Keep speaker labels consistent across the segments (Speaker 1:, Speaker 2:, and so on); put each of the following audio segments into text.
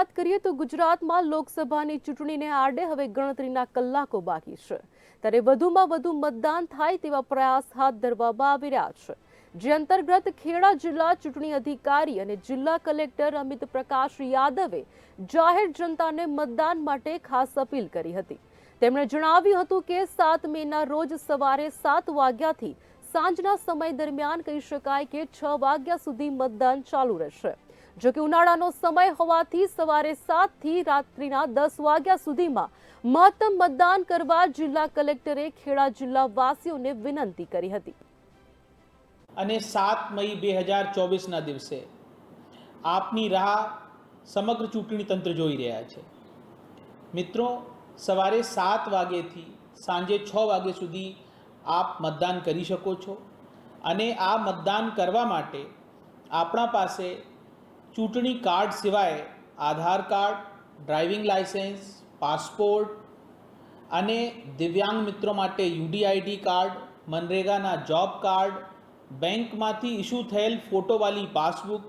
Speaker 1: વાત કરીએ તો ગુજરાતમાં લોકસભાની ચૂંટણીને આડે હવે ગણતરીના કલાકો બાકી છે. ત્યારે વધુમાં વધુ મતદાન થાય તેવા પ્રયાસ હાથ ધરવામાં આવી રહ્યા છે. જે અંતર્ગત ખેડા જિલ્લા ચૂંટણી અધિકારી અને જિલ્લા કલેક્ટર અમિત પ્રકાશ યાદવે જાહેર જનતાને મતદાન માટે ખાસ અપીલ કરી હતી. તેમણે જણાવ્યું હતું કે સાત મેના રોજ સવારે સાત વાગ્યાથી સાંજના સમય દરમિયાન કહી શકાય કે છ વાગ્યા સુધી મતદાન ચાલુ રહેશે. જો કે ઉનાળાનો સમય હોવાથી સવારે સાતથી રાત્રિના દસ વાગ્યા સુધીમાં મહત્તમ મતદાન કરવા જિલ્લા કલેક્ટરે ખેડા જિલ્લા વાસીઓને વિનંતી કરી હતી.
Speaker 2: અને સાત મઈ બે હજાર ચોવીસના દિવસે આપની રાહ સમગ્ર ચૂંટણી તંત્ર જોઈ રહ્યા છે. મિત્રો, સવારે સાત વાગ્યેથી સાંજે છ વાગ્યા સુધી આપ મતદાન કરી શકો છો. અને આ મતદાન કરવા માટે આપણા પાસે ચૂંટણી કાર્ડ સિવાય Aadhaar card, driving licence, passport અને દિવ્યાંગ મિત્રો માટે યુડીઆઈડી કાર્ડ, મનરેગાના જોબ કાર્ડ, બેંકમાંથી ઇસ્યુ થયેલ ફોટોવાળી પાસબુક,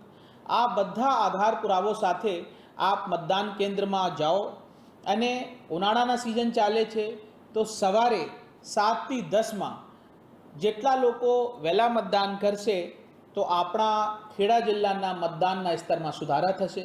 Speaker 2: આ બધા આધાર પુરાવો સાથે આપ મતદાન કેન્દ્રમાં જાઓ અને ઉનાળાના સિઝન ચાલે છે તો સવારે સાતથી દસમાં જેટલા લોકો વહેલા મતદાન કરશે તો આપણા ખેડા જિલ્લાના મતદાનના સ્તરમાં સુધારા થશે.